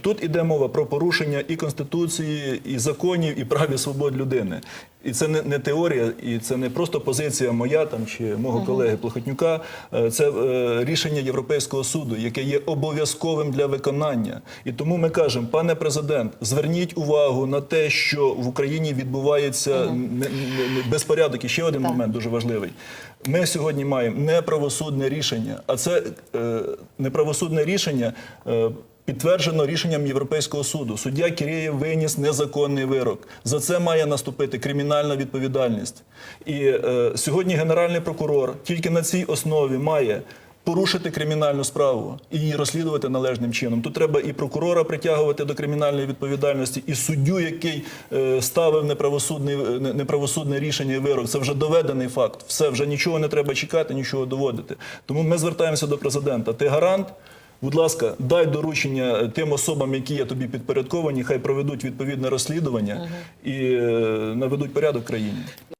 Тут іде мова про порушення і конституції, і законів, і прав і свобод людини. І це не, не теорія, і це не просто позиція моя там чи мого колеги Плохотнюка. Е, Це е, рішення Європейського суду, яке є обов'язковим для виконання. І тому ми кажемо, пане президент, зверніть увагу на те, що в Україні відбувається не- не- безпорядок. І ще один момент дуже важливий. Ми сьогодні маємо неправосудне рішення, а це е, неправосудне рішення. Е, Підтверджено рішенням Європейського суду. Суддя Кірєєв виніс незаконний вирок. За це має наступити кримінальна відповідальність. І е, сьогодні генеральний прокурор тільки на цій основі має порушити кримінальну справу і її розслідувати належним чином. Тут треба і прокурора притягувати до кримінальної відповідальності, і суддю, який е, ставив неправосудний, неправосудне рішення і вирок. Це вже доведений факт. Все, вже нічого не треба чекати, нічого доводити. Тому ми звертаємося до президента. Ти гарант. Будь ласка, дай доручення тим особам, які є тобі підпорядковані, хай проведуть відповідне розслідування і е, наведуть порядок в країні.